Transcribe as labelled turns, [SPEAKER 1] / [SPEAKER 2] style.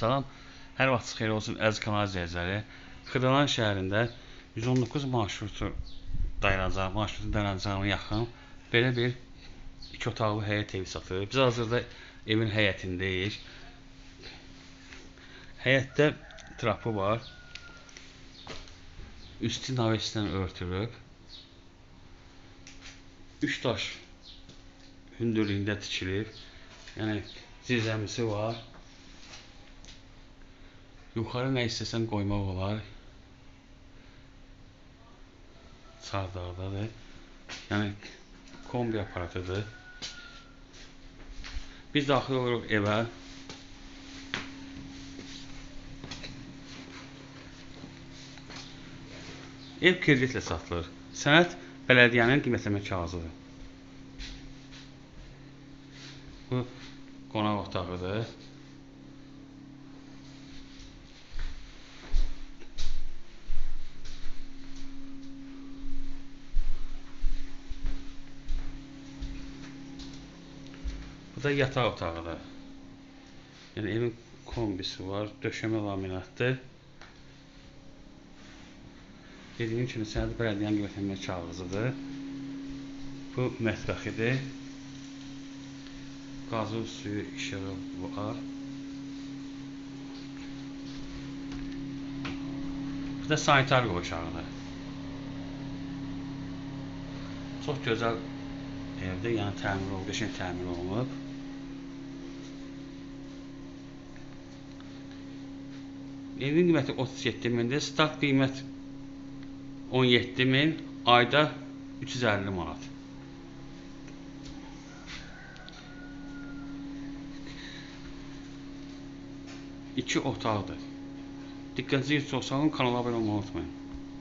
[SPEAKER 1] Salam, hər vaxtınız xeyir olsun əziz kanal izləyiciləri. Xırdalan şəhərində 119 marşrutu dayanacağı, marşrutun dayanacağına yaxın belə bir iki otaqlı həyət evi satılır. Biz hazırda evin həyətindəyik. Həyətdə trapı var. Üstü navesdən örtülüb. 3 daş hündürlüyündə tikilib. Yəni zirzəmisi var. Yuxarı nə istəsən qoymaq olar. Çardaqdadır. Yəni kombi aparatıdır. Biz daxil oluruq evə. Ev kreditlə satılır. Sənəd bələdiyyənin qiymətlənmə kağızıdır. Bu qonaq otağıdır. Bu da yataq otağıdır. Yəni evin kombisi var, döşəmə laminatdır. Dediyim kimi sənəd bələdiyyənin qiymətlənmə kağızıdır. Bu mətbəxidir. Qazın suyu işığı var. Bu da sanitar qovşağıdır. Çox gözəl evdir, yəni təmir olunub, qəşəng təmir olunub. Evin qiyməti 37 mindir, start qiymət 17 min, ayda 350 manat. iki otaqdır. Diqqətinizi çox sağ olun, kanala abunə olmayı unutmayın.